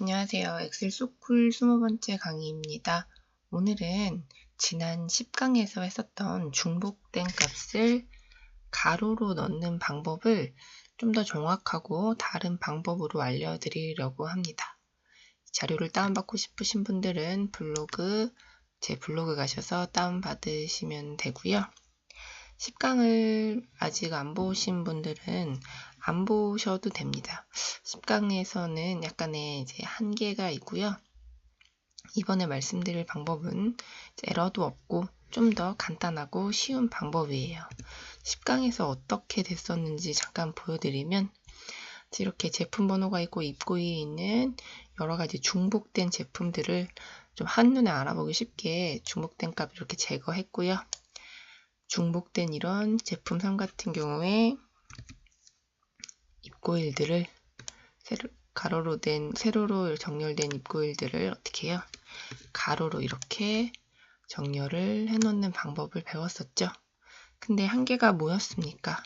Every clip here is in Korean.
안녕하세요. 엑셀 소쿨 20번째 강의입니다. 오늘은 지난 10강에서 했었던 중복된 값을 가로로 넣는 방법을 좀 더 정확하고 다른 방법으로 알려드리려고 합니다. 자료를 다운받고 싶으신 분들은 블로그, 제 블로그 가셔서 다운받으시면 되고요. 10강을 아직 안 보신 분들은 안 보셔도 됩니다. 10강에서는 약간의 이제 한계가 있고요. 이번에 말씀드릴 방법은 에러도 없고 좀 더 간단하고 쉬운 방법이에요. 10강에서 어떻게 됐었는지 잠깐 보여드리면 이렇게 제품 번호가 있고 입구에 있는 여러 가지 중복된 제품들을 좀 한눈에 알아보기 쉽게 중복된 값 이렇게 제거했고요. 중복된 이런 제품 3 같은 경우에 입고일들을 세로, 가로로 된 세로로 정렬된 입고일들을 어떻게 해요? 가로로 이렇게 정렬을 해놓는 방법을 배웠었죠. 근데 한계가 뭐였습니까?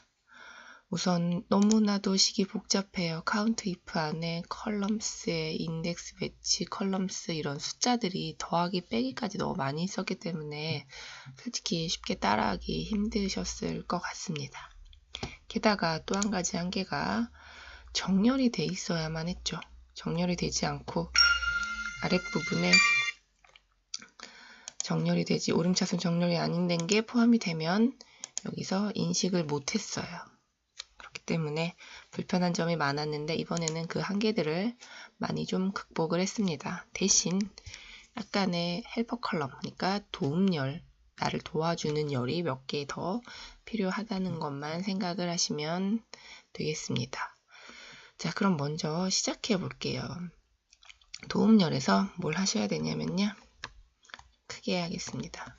우선 너무나도 식이 복잡해요. 카운트 if 안에 컬럼스에 인덱스 매치 컬럼스 이런 숫자들이 더하기 빼기까지 너무 많이 있었기 때문에 솔직히 쉽게 따라하기 힘드셨을 것 같습니다. 게다가 또 한 가지 한계가 정렬이 돼 있어야만 했죠. 정렬이 되지 않고 아랫부분에 정렬이 되지 오름차순 정렬이 아닌 게 포함이 되면 여기서 인식을 못했어요. 때문에 불편한 점이 많았는데 이번에는 그 한계들을 많이 좀 극복을 했습니다. 대신 약간의 헬퍼 컬럼, 그러니까 도움열, 나를 도와주는 열이 몇 개 더 필요하다는 것만 생각을 하시면 되겠습니다. 자, 그럼 먼저 시작해 볼게요. 도움열에서 뭘 하셔야 되냐면요. 크게 해야겠습니다.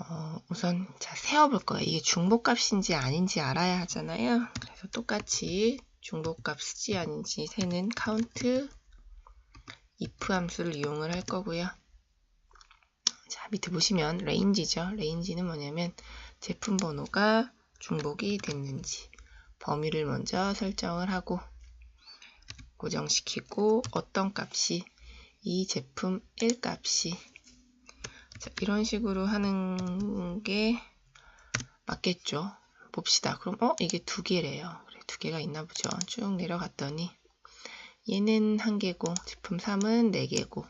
어, 우선 자 세어볼 거예요. 이게 중복값인지 아닌지 알아야 하잖아요. 그래서 똑같이 중복값인지 아닌지 세는 카운트 if 함수를 이용을 할 거고요. 자 밑에 보시면 레인지죠. 레인지는 뭐냐면 제품 번호가 중복이 됐는지 범위를 먼저 설정을 하고 고정시키고 어떤 값이 이 제품 1 값이 자, 이런 식으로 하는 게 맞겠죠. 봅시다. 그럼 어 이게 두 개래요. 그래, 두 개가 있나 보죠. 쭉 내려갔더니 얘는 한 개고 제품 3은 네 개고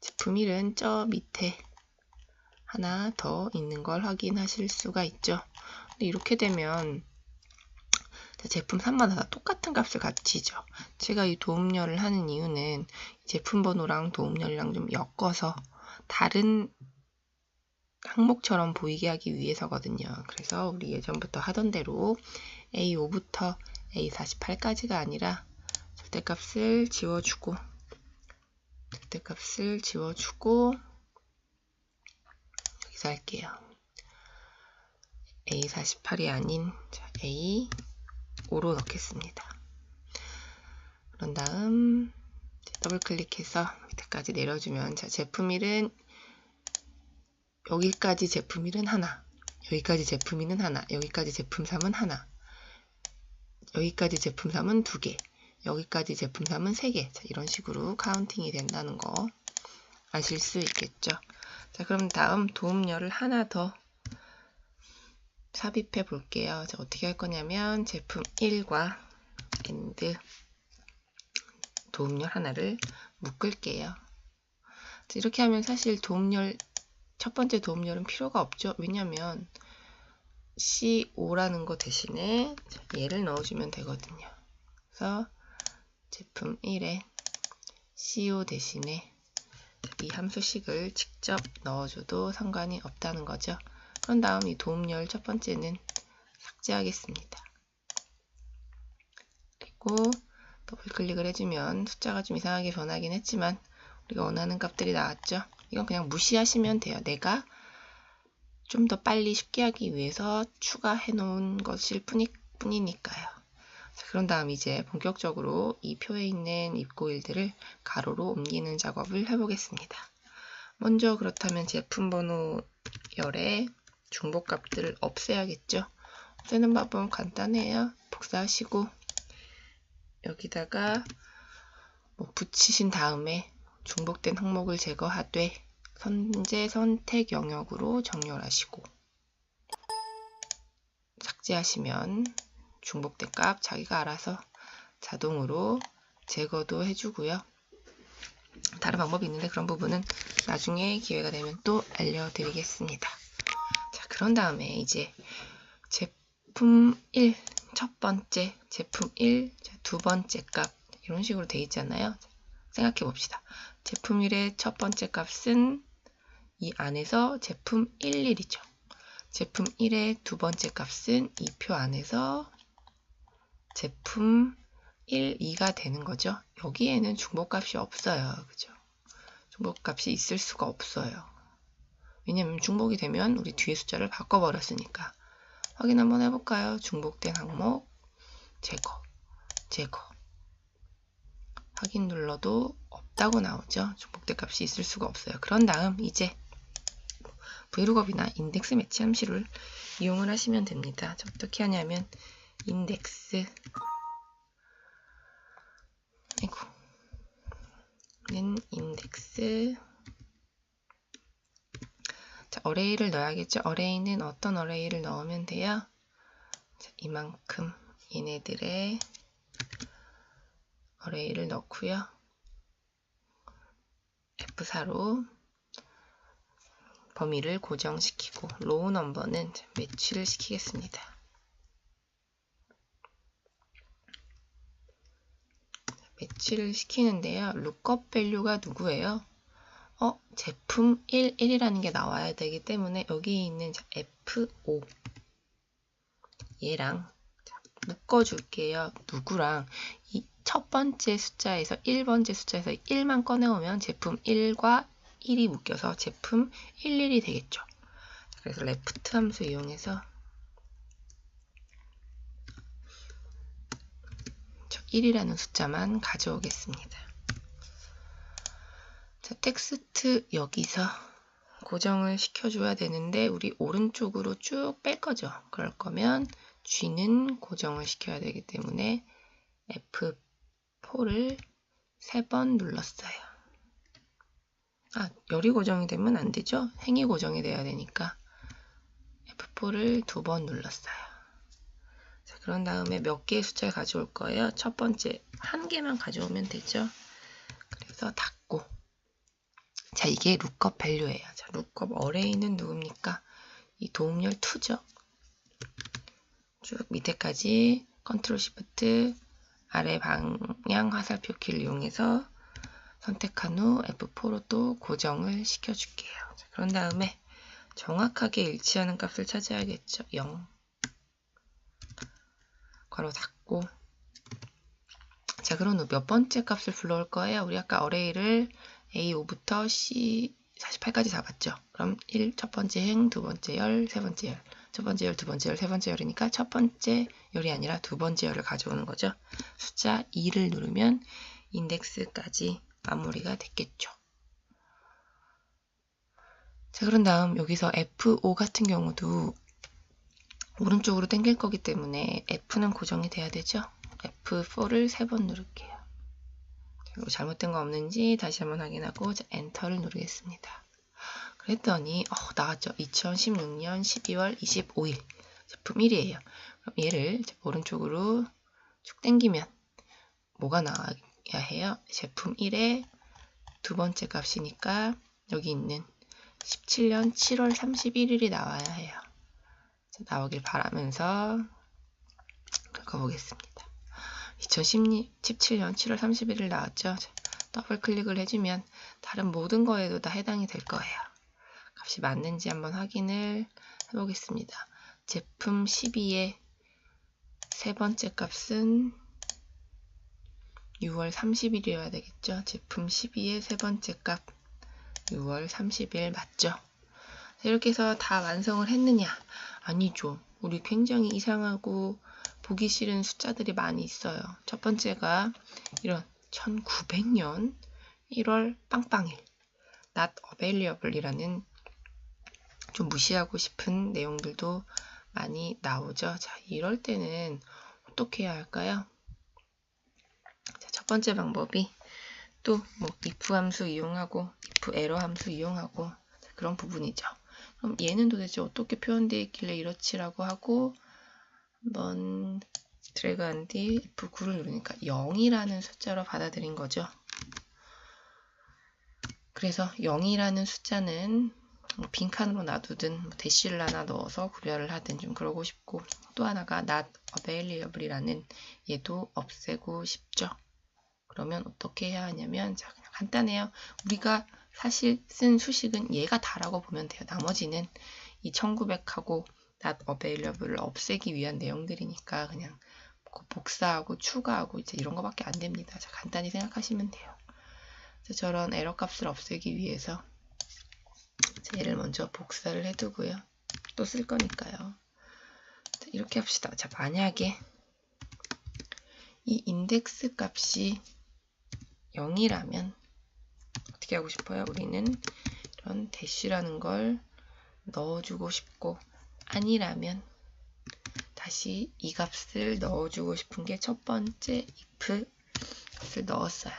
제품 1은 저 밑에 하나 더 있는 걸 확인하실 수가 있죠. 이렇게 되면 제품 3마다 다 똑같은 값을 가지죠. 제가 이 도움열을 하는 이유는 제품 번호랑 도움열이랑 좀 엮어서 다른 항목처럼 보이게 하기 위해서거든요. 그래서 우리 예전부터 하던 대로 A5부터 A48까지가 아니라 절대값을 지워주고 절대값을 지워주고 여기서 할게요. A48이 아닌 A5로 넣겠습니다. 그런 다음 더블 클릭해서 밑에까지 내려주면 자 제품 1은 여기까지 제품 1은 하나, 여기까지 제품 2는 하나, 여기까지 제품 3은 하나, 여기까지 제품 3은 2개, 여기까지 제품 3은 3개. 자, 이런 식으로 카운팅이 된다는 거 아실 수 있겠죠. 자, 그럼 다음 도움열을 하나 더 삽입해 볼게요. 자, 어떻게 할 거냐면 제품 1과 엔드 도움열 하나를 묶을게요. 자, 이렇게 하면 사실 도움열 첫 번째 도움열은 필요가 없죠. 왜냐면 CO5라는 거 대신에 얘를 넣어주면 되거든요. 그래서 제품 1에 CO 대신에 이 함수식을 직접 넣어줘도 상관이 없다는 거죠. 그런 다음 이 도움열 첫 번째는 삭제하겠습니다. 그리고 더블 클릭을 해주면 숫자가 좀 이상하게 변하긴 했지만 우리가 원하는 값들이 나왔죠. 이건 그냥 무시하시면 돼요. 내가 좀 더 빨리 쉽게 하기 위해서 추가해 놓은 것일 뿐이, 뿐이니까요. 자, 그런 다음 이제 본격적으로 이 표에 있는 입고일들을 가로로 옮기는 작업을 해보겠습니다. 먼저 그렇다면 제품 번호 열의 중복값들을 없애야겠죠. 없애는 방법은 간단해요. 복사하시고 여기다가 뭐 붙이신 다음에 중복된 항목을 제거하되 선제 선택 영역으로 정렬하시고 삭제하시면 중복된 값 자기가 알아서 자동으로 제거도 해주고요. 다른 방법이 있는데 그런 부분은 나중에 기회가 되면 또 알려드리겠습니다. 자, 그런 다음에 이제 제품 1, 첫 번째, 제품 1, 두 번째 값 이런 식으로 돼 있잖아요. 생각해 봅시다. 제품 1의 첫 번째 값은 이 안에서 제품 1, 1이죠. 제품 1의 두 번째 값은 이 표 안에서 제품 1, 2가 되는 거죠. 여기에는 중복값이 없어요. 그죠? 중복값이 있을 수가 없어요. 왜냐면 중복이 되면 우리 뒤에 숫자를 바꿔버렸으니까. 확인 한번 해볼까요? 중복된 항목, 제거, 제거. 확인 눌러도 없다고 나오죠. 중복된 값이 있을 수가 없어요. 그런 다음 이제 브이로그업이나 인덱스 매치 함수를 이용을 하시면 됩니다. 어떻게 하냐면 인덱스 아이고 는 인덱스 자, 어레이를 넣어야겠죠. 어레이는 어떤 어레이를 넣으면 돼요? 자, 이만큼 얘네들의 어레이를 넣고요. F4로 범위를 고정시키고 로우 넘버는 매치를 시키겠습니다. 매치를 시키는데요. 룩업 밸류가 누구예요? 어, 제품 1, 1이라는 게 나와야 되기 때문에 여기 있는 F5 얘랑 묶어줄게요. 누구랑 이 첫 번째 숫자에서 1번째 숫자에서 1만 꺼내오면 제품 1과 1이 묶여서 제품 11이 되겠죠. 그래서 레프트 함수 이용해서 1이라는 숫자만 가져오겠습니다. 자, 텍스트 여기서 고정을 시켜줘야 되는데 우리 오른쪽으로 쭉 뺄 거죠. 그럴 거면 G는 고정을 시켜야 되기 때문에 F4를 3번 눌렀어요. 아, 열이 고정이 되면 안 되죠? 행이 고정이 돼야 되니까 F4를 두 번 눌렀어요. 자, 그런 다음에 몇 개의 숫자를 가져올 거예요? 첫 번째, 한 개만 가져오면 되죠? 그래서 닫고. 자, 이게 룩업 밸류예요. 자, 룩업 어레이는 누굽니까? 이 도움열 2죠? 쭉 밑에까지 컨트롤 시프트 아래 방향 화살표 키를 이용해서 선택한 후 F4로 또 고정을 시켜줄게요. 자, 그런 다음에 정확하게 일치하는 값을 찾아야겠죠. 0 괄호 닫고 자 그럼 몇 번째 값을 불러올 거예요? 우리 아까 어레이를 A5부터 C48까지 잡았죠. 그럼 1, 첫 번째 행, 두 번째 열, 세 번째 열. 첫 번째 열, 두 번째 열, 세 번째 열이니까 첫 번째 열이 아니라 두 번째 열을 가져오는 거죠. 숫자 2를 누르면 인덱스까지 마무리가 됐겠죠. 자, 그런 다음 여기서 F5 같은 경우도 오른쪽으로 당길 거기 때문에 F는 고정이 돼야 되죠. F4를 세 번 누를게요. 잘못된 거 없는지 다시 한번 확인하고 엔터를 누르겠습니다. 그랬더니 어, 나왔죠. 2016년 12월 25일 제품 1이에요. 그럼 얘를 오른쪽으로 쭉 당기면 뭐가 나와야 해요? 제품 1의 두 번째 값이니까 여기 있는 17년 7월 31일이 나와야 해요. 나오길 바라면서 긁어보겠습니다. 2017년 7월 31일 나왔죠? 더블 클릭을 해주면 다른 모든 거에도 다 해당이 될 거예요. 값이 맞는지 한번 확인을 해보겠습니다. 제품 12의 세 번째 값은 6월 30일이어야 되겠죠? 제품 12의 세 번째 값 6월 30일 맞죠? 이렇게 해서 다 완성을 했느냐? 아니죠. 우리 굉장히 이상하고 보기 싫은 숫자들이 많이 있어요. 첫 번째가 이런 1900년 1월 빵빵일 not available이라는 좀 무시하고 싶은 내용들도 많이 나오죠. 자, 이럴 때는 어떻게 해야 할까요? 번째 방법이 또 뭐 if 함수 이용하고 if 에러 함수 이용하고 그런 부분이죠. 그럼 얘는 도대체 어떻게 표현되어 있길래 이렇지라고 하고 한번 드래그 한 뒤 F9를 누르니까 0이라는 숫자로 받아들인 거죠. 그래서 0이라는 숫자는 뭐 빈칸으로 놔두든 뭐 대시를 하나 넣어서 구별을 하든 좀 그러고 싶고 또 하나가 not available이라는 얘도 없애고 싶죠. 그러면 어떻게 해야 하냐면 자 그냥 간단해요. 우리가 사실 쓴 수식은 얘가 다라고 보면 돼요. 나머지는 이 1900하고 not available을 없애기 위한 내용들이니까 그냥 복사하고 추가하고 이제 이런 거밖에 안 됩니다. 자, 간단히 생각하시면 돼요. 저런 에러 값을 없애기 위해서 얘를 먼저 복사를 해두고요. 또 쓸 거니까요. 자, 이렇게 합시다. 자, 만약에 이 인덱스 값이 0이라면 어떻게 하고 싶어요? 우리는 이런 대시라는 걸 넣어주고 싶고 아니라면 다시 이 값을 넣어주고 싶은 게 첫 번째 if 값을 넣었어요.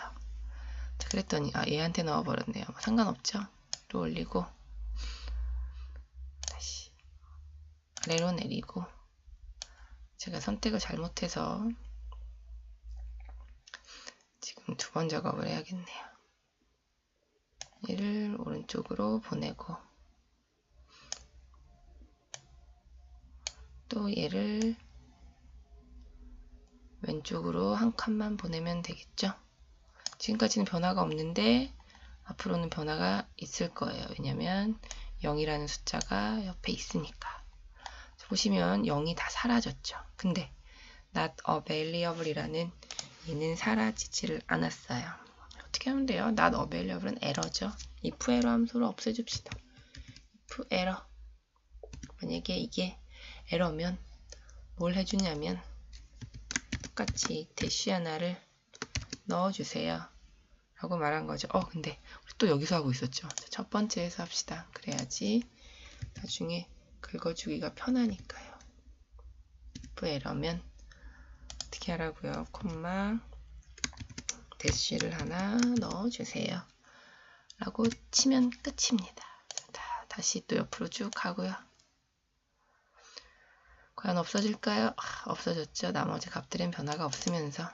자, 그랬더니 아 얘한테 넣어버렸네요. 뭐 상관없죠? 또 올리고 다시 아래로 내리고 제가 선택을 잘못해서 지금 두 번 작업을 해야겠네요. 얘를 오른쪽으로 보내고 또 얘를 왼쪽으로 한 칸만 보내면 되겠죠. 지금까지는 변화가 없는데 앞으로는 변화가 있을 거예요. 왜냐면 0이라는 숫자가 옆에 있으니까. 보시면 0이 다 사라졌죠. 근데 not available이라는 얘는 사라지지를 않았어요. 어떻게 하면 돼요? not available은 에러죠. if 에러 함수를 없애줍시다. if 에러 만약에 이게 에러면 뭘 해주냐면 똑같이 대쉬 하나를 넣어주세요. 라고 말한 거죠. 어, 근데 또 여기서 하고 있었죠. 첫 번째에서 합시다. 그래야지 나중에 긁어주기가 편하니까요. if 에러면 어떻게 하라고요? 콤마 대쉬를 하나 넣어주세요. 라고 치면 끝입니다. 자, 다시 또 옆으로 쭉 가고요. 과연 없어질까요? 아, 없어졌죠. 나머지 값들은 변화가 없으면서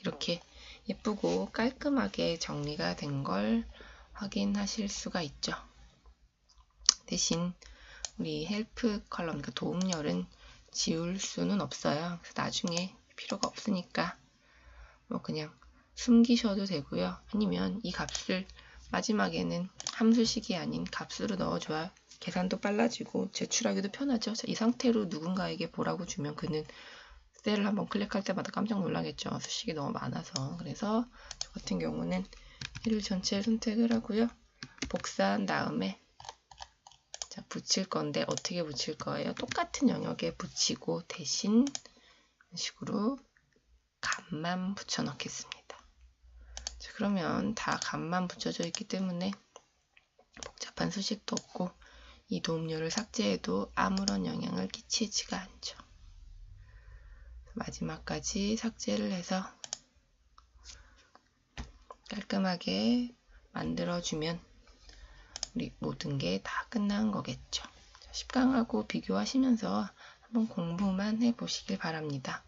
이렇게 예쁘고 깔끔하게 정리가 된 걸 확인하실 수가 있죠. 대신 우리 헬프 컬럼, 그러니까 도움열은 지울 수는 없어요. 그래서 나중에 필요가 없으니까 뭐 그냥 숨기셔도 되고요. 아니면 이 값을 마지막에는 함수식이 아닌 값으로 넣어줘야 계산도 빨라지고 제출하기도 편하죠. 이 상태로 누군가에게 보라고 주면 그는 셀을 한번 클릭할 때마다 깜짝 놀라겠죠. 수식이 너무 많아서. 그래서 저 같은 경우는 1을 전체 선택을 하고요. 복사한 다음에 자, 붙일 건데 어떻게 붙일 거예요? 똑같은 영역에 붙이고 대신 이런 식으로 값만 붙여 넣겠습니다. 자, 그러면 다 값만 붙여져 있기 때문에 복잡한 수식도 없고 이 도움료를 삭제해도 아무런 영향을 끼치지가 않죠. 마지막까지 삭제를 해서 깔끔하게 만들어주면 우리 모든 게 다 끝난 거겠죠. 10강하고 비교하시면서 한번 공부만 해보시길 바랍니다.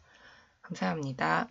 감사합니다.